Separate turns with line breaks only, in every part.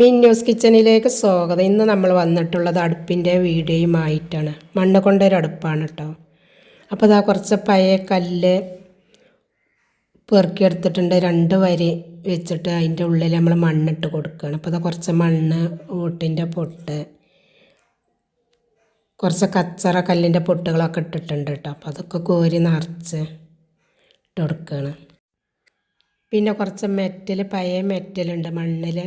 മിന്നൂസ് കിച്ചണിലേക്ക് സ്വാഗതം. ഇന്ന് നമ്മൾ വന്നിട്ടുള്ളത് അടുപ്പിന്റെ വീഡിയോയുമായിട്ടാണ് മണ്ണ് കൊണ്ടൊരു അടുപ്പാണ് കേട്ടോ. അപ്പോൾ ഇതാ കുറച്ച് പയ കല്ല് പെറുക്കിയെടുത്തിട്ടുണ്ട്. രണ്ട് വരി വെച്ചിട്ട് അതിന്റെ ഉള്ളിൽ നമ്മൾ മണ്ണിട്ട് കൊടുക്കുകയാണ്. അപ്പോൾ ഇതാ കുറച്ച് മണ്ണ് ഊട്ടിന്റെ പൊട്ട് കുറച്ച് കച്ചറ കല്ലിന്റെ പൊട്ടുകളൊക്കെ ഇട്ടിട്ടുണ്ട് കേട്ടോ. അപ്പോൾ അതൊക്കെ കോരി നിറച്ച് ഇട്ട് കൊടുക്കുകയാണ്. പിന്നെ കുറച്ച് മെറ്റൽ പഴയ മെറ്റലുണ്ട് മണ്ണിൽ.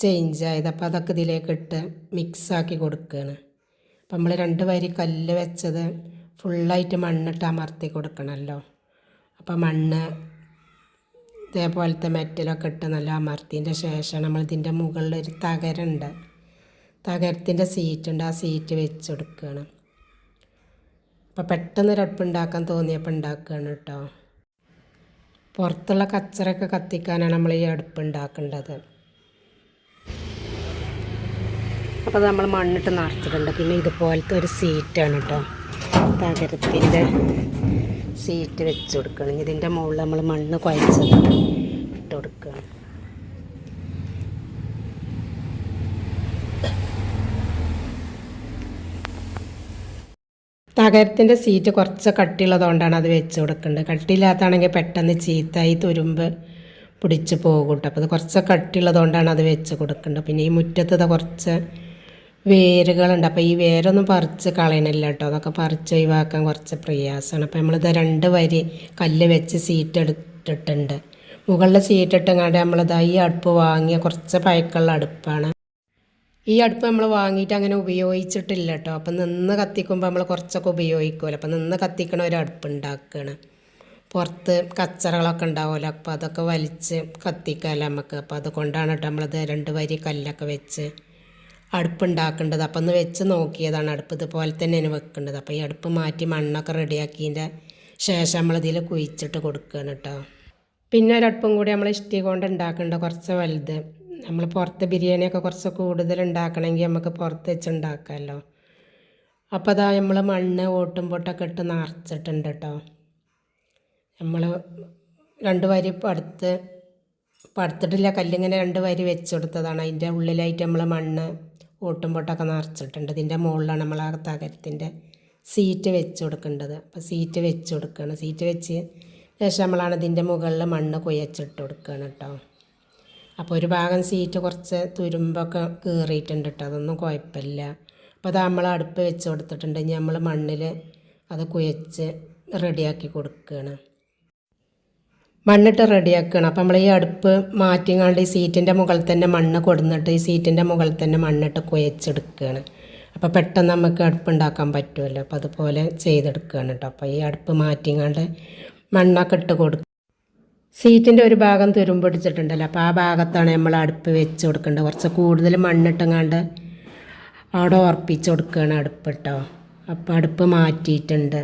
ചേഞ്ച് ആയത്. അപ്പോൾ അതൊക്കെ ഇതിലേക്ക് ഇട്ട് മിക്സാക്കി കൊടുക്കുകയാണ് അപ്പം നമ്മൾ രണ്ട് വരി കല്ല് വെച്ചത് ഫുള്ളായിട്ട് മണ്ണിട്ട് അമർത്തി കൊടുക്കണമല്ലോ അപ്പോൾ മണ്ണ് ഇതേപോലത്തെ മെറ്റലൊക്കെ ഇട്ട് നല്ല അമർത്തിന്റെ ശേഷം നമ്മൾ ഇതിന്റെ മുകളിൽ ഒരു തകരുണ്ട്. തകരത്തിന്റെ സീറ്റ് ഉണ്ട്. ആ സീറ്റ് വെച്ച് കൊടുക്കുകയാണ് അപ്പോൾ പെട്ടെന്ന് ഒരടുപ്പ് ഉണ്ടാക്കാൻ തോന്നിയപ്പോൾ ഉണ്ടാക്കുകയാണ് കേട്ടോ. പുറത്തുള്ള കച്ചറൊക്കെ കത്തിക്കാനാണ് നമ്മൾ ഈ അടുപ്പ് ഉണ്ടാക്കേണ്ടത്. അപ്പോൾ അത് നമ്മൾ മണ്ണിട്ട് നിറച്ചിട്ടുണ്ട്. പിന്നെ ഇതുപോലത്തെ ഒരു സീറ്റാണ് കേട്ടോ തകരത്തിന്റെ സീറ്റ് വെച്ച് കൊടുക്കണം ഇതിന്റെ മുകളിൽ നമ്മൾ മണ്ണ് കുഴച്ചത് ഇട്ട് കൊടുക്കുകയാണ്. തകരത്തിന്റെ സീറ്റ് കുറച്ച് കട്ടിയുള്ളതുകൊണ്ടാണ് അത് വെച്ച് കൊടുക്കേണ്ടത് കട്ടിയില്ലാത്താണെങ്കിൽ പെട്ടെന്ന് ചീത്തായി തുരുമ്പ് പിടിച്ച് പോകും കേട്ടോ അപ്പോൾ അത് കുറച്ച് കട്ടിയുള്ളതുകൊണ്ടാണ് അത് വെച്ച് കൊടുക്കേണ്ടത് പിന്നെ ഈ മുറ്റത്ത് കുറച്ച് വേരുകളുണ്ട്. അപ്പോൾ ഈ വേരൊന്നും പറിച്ച് കളയണില്ല കേട്ടോ അതൊക്കെ പറിച്ച് ഒഴിവാക്കാൻ കുറച്ച് പ്രയാസമാണ് അപ്പോൾ നമ്മളിത് രണ്ട് വരി കല്ല് വെച്ച് സീറ്റ് എടുത്തിട്ടുണ്ട്. മുകളിൽ സീറ്റ് ഇട്ടങ്ങാണ്ട് നമ്മളിത് ഈ അടുപ്പ് വാങ്ങിയ കുറച്ച് പഴക്കമുള്ള അടുപ്പാണ്. ഈ അടുപ്പ് നമ്മൾ വാങ്ങിയിട്ട് അങ്ങനെ ഉപയോഗിച്ചിട്ടില്ല കേട്ടോ അപ്പം നിന്ന് കത്തിക്കുമ്പോൾ നമ്മൾ കുറച്ചൊക്കെ ഉപയോഗിക്കുമല്ലോ അപ്പം നിന്ന് കത്തിക്കണ ഒരു അടുപ്പ് ഉണ്ടാക്കുകയാണ് പുറത്ത് കച്ചറകളൊക്കെ ഉണ്ടാവുമല്ലോ അപ്പോൾ അതൊക്കെ വലിച്ച് കത്തിക്കാമല്ലോ നമുക്ക് അപ്പോൾ അതുകൊണ്ടാണ് കേട്ടോ നമ്മളത് രണ്ട് വരി കല്ലൊക്കെ വെച്ച് അടുപ്പുണ്ടാക്കേണ്ടത്. അപ്പം ഒന്ന് വെച്ച് നോക്കിയതാണ് അടുപ്പ്. ഇതുപോലെ തന്നെ തന്നെയാണ് വെക്കേണ്ടത്. അപ്പോൾ ഈ അടുപ്പ് മാറ്റി മണ്ണൊക്കെ റെഡിയാക്കിയതിന്റെ ശേഷം നമ്മളിതിൽ കുഴിച്ചിട്ട് കൊടുക്കുകയാണ് കേട്ടോ. പിന്നെ ഒരടുപ്പും കൂടി നമ്മൾ ഇഷ്ടി കൊണ്ട് ഉണ്ടാക്കേണ്ട കുറച്ച് വലുത്. നമ്മൾ പുറത്ത് ബിരിയാണിയൊക്കെ കുറച്ച് കൂടുതൽ ഉണ്ടാക്കണമെങ്കിൽ നമുക്ക് പുറത്ത് വെച്ച് ഉണ്ടാക്കാമല്ലോ. അപ്പോൾ അതാ നമ്മൾ മണ്ണ് ഓട്ടും പൊട്ടൊക്കെ ഇട്ട് നിറച്ചിട്ടുണ്ട് കേട്ടോ. നമ്മൾ രണ്ട് വരി പടുത്ത് പടുത്തിട്ടില്ല കല്ലിങ്ങനെ രണ്ട് വരി വെച്ചെടുത്തതാണ് അതിന്റെ ഉള്ളിലായിട്ട് നമ്മൾ മണ്ണ് ഓട്ടും പൊട്ടൊക്കെ നിറച്ചിട്ടുണ്ട്. ഇതിന്റെ മുകളിലാണ് നമ്മൾ ആ തകരത്തിന്റെ സീറ്റ് വെച്ച് കൊടുക്കേണ്ടത്. അപ്പോൾ സീറ്റ് വെച്ച് കൊടുക്കുകയാണ് സീറ്റ് വെച്ച് ശേഷം നമ്മളാണ് ഇതിന്റെ മുകളിൽ മണ്ണ് കുയച്ചിട്ട് കൊടുക്കുകയാണ് കേട്ടോ അപ്പോൾ ഒരു ഭാഗം സീറ്റ് കുറച്ച് തുരുമ്പൊക്കെ കീറിയിട്ടുണ്ട് കേട്ടോ അതൊന്നും കുഴപ്പമില്ല. അപ്പോൾ അത് നമ്മൾ അടുപ്പ് വെച്ച് കൊടുത്തിട്ടുണ്ട്. ഇനി നമ്മൾ മണ്ണിൽ അത് കുയച്ച് റെഡിയാക്കി കൊടുക്കുകയാണ് മണ്ണിട്ട് റെഡിയാക്കുകയാണ് അപ്പോൾ നമ്മൾ ഈ അടുപ്പ് മാറ്റിങ്ങാണ്ട് ഈ സീറ്റിന്റെ മുകളിൽ തന്നെ മണ്ണ് കൊടുന്നിട്ട് ഈ സീറ്റിന്റെ മുകളിൽ തന്നെ മണ്ണിട്ട് കുഴച്ചെടുക്കുകയാണ് അപ്പോൾ പെട്ടെന്ന് നമുക്ക് അടുപ്പ് ഉണ്ടാക്കാൻ പറ്റുമല്ലോ. അപ്പോൾ അതുപോലെ ചെയ്തെടുക്കുകയാണ് കേട്ടോ. അപ്പോൾ ഈ അടുപ്പ് മാറ്റിങ്ങാണ്ട് മണ്ണൊക്കെ ഇട്ട് കൊടുക്കുക സീറ്റിന്റെ ഒരു ഭാഗം തുരുമ്പിടിച്ചിട്ടുണ്ടല്ലോ അപ്പോൾ ആ ഭാഗത്താണ് നമ്മൾ അടുപ്പ് വെച്ച് കൊടുക്കേണ്ടത്. കുറച്ച് കൂടുതൽ മണ്ണിട്ടങ്ങാണ്ട് അവിടെ ഉറപ്പിച്ച് കൊടുക്കുകയാണ് അടുപ്പ് കേട്ടോ. അപ്പോൾ അടുപ്പ് മാറ്റിയിട്ടുണ്ട്.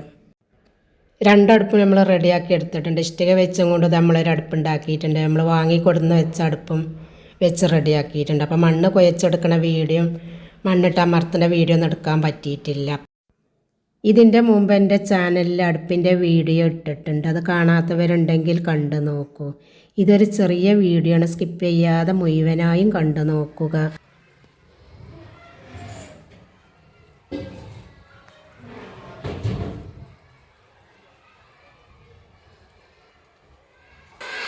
രണ്ടടുപ്പ് നമ്മൾ റെഡിയാക്കി എടുത്തിട്ടുണ്ട്. ഇഷ്ടിക വെച്ചും കൊണ്ട് നമ്മളൊരു അടുപ്പ് ഉണ്ടാക്കിയിട്ടുണ്ട് നമ്മൾ വാങ്ങിക്കൊടുന്ന് വെച്ച അടുപ്പും വെച്ച് റെഡിയാക്കിയിട്ടുണ്ട്. അപ്പോൾ മണ്ണ് കുഴച്ചെടുക്കണ വീഡിയോ മണ്ണിട്ട് അമർത്തേണ്ട വീഡിയോ ഒന്നും എടുക്കാൻ പറ്റിയിട്ടില്ല. ഇതിന്റെ മുമ്പ് എന്റെ ചാനലിൽ അടുപ്പിന്റെ വീഡിയോ ഇട്ടിട്ടുണ്ട്. അത് കാണാത്തവരുണ്ടെങ്കിൽ കണ്ടു നോക്കൂ. ഇതൊരു ചെറിയ വീഡിയോ ആണ്. സ്കിപ്പ് ചെയ്യാതെ മുഴുവനായും കണ്ടു നോക്കുക.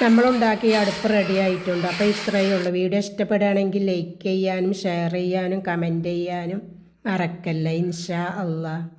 നമ്മളുണ്ടാക്കിയ അടുപ്പ് റെഡി ആയിട്ടുണ്ട്. അപ്പോൾ ഇത്രയേ ഉള്ളൂ. വീഡിയോ ഇഷ്ടപ്പെടുകയാണെങ്കിൽ ലൈക്ക് ചെയ്യാനും ഷെയർ ചെയ്യാനും കമന്റ് ചെയ്യാനും മറക്കല്ല ഇൻഷാ അള്ളാഹ്